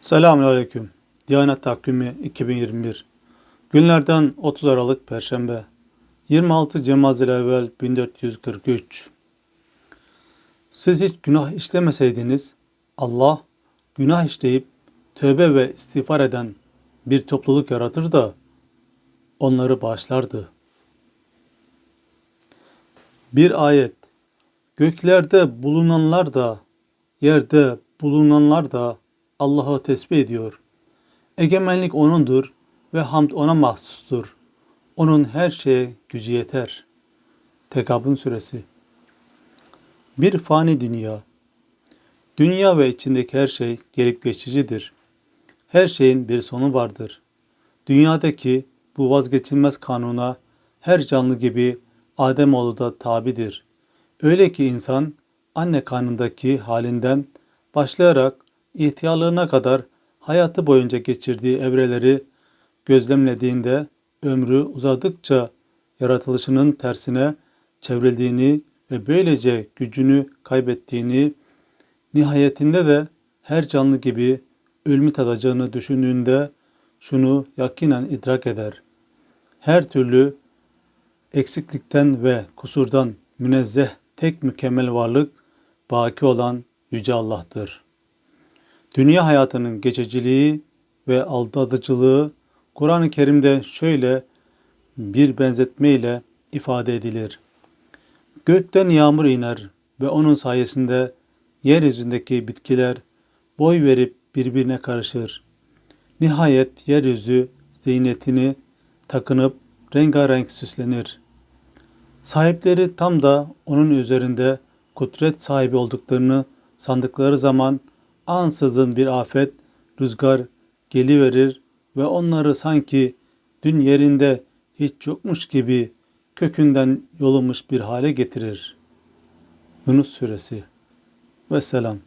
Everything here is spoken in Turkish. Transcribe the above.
Selamünaleyküm. Diyanet Takvimi 2021. Günlerden 30 Aralık Perşembe. 26 Cemazil evvel 1443. Siz hiç günah işlemeseydiniz Allah günah işleyip tövbe ve istiğfar eden bir topluluk yaratır da onları bağışlardı. Bir ayet. Göklerde bulunanlar da yerde bulunanlar da Allah'ı tesbih ediyor. Egemenlik O'nundur ve hamd O'na mahsustur. O'nun her şeye gücü yeter. Tekabün Suresi Bir fani dünya. Dünya ve içindeki her şey gelip geçicidir. Her şeyin bir sonu vardır. Dünyadaki bu vazgeçilmez kanuna her canlı gibi Ademoğlu da tabidir. Öyle ki insan anne karnındaki halinden başlayarak ihtiyarlığına kadar hayatı boyunca geçirdiği evreleri gözlemlediğinde ömrü uzadıkça yaratılışının tersine çevrildiğini ve böylece gücünü kaybettiğini, nihayetinde de her canlı gibi ölümü tadacağını düşündüğünde şunu yakinen idrak eder. Her türlü eksiklikten ve kusurdan münezzeh tek mükemmel varlık baki olan Yüce Allah'tır. Dünya hayatının geçiciliği ve aldatıcılığı Kur'an-ı Kerim'de şöyle bir benzetme ile ifade edilir. Gökten yağmur iner ve onun sayesinde yeryüzündeki bitkiler boy verip birbirine karışır. Nihayet yeryüzü ziynetini takınıp rengarenk süslenir. Sahipleri tam da onun üzerinde kudret sahibi olduklarını sandıkları zaman ansızın bir afet, rüzgar geliverir ve onları sanki dün yerinde hiç yokmuş gibi kökünden yolunmuş bir hale getirir. Yunus Suresi Vesselam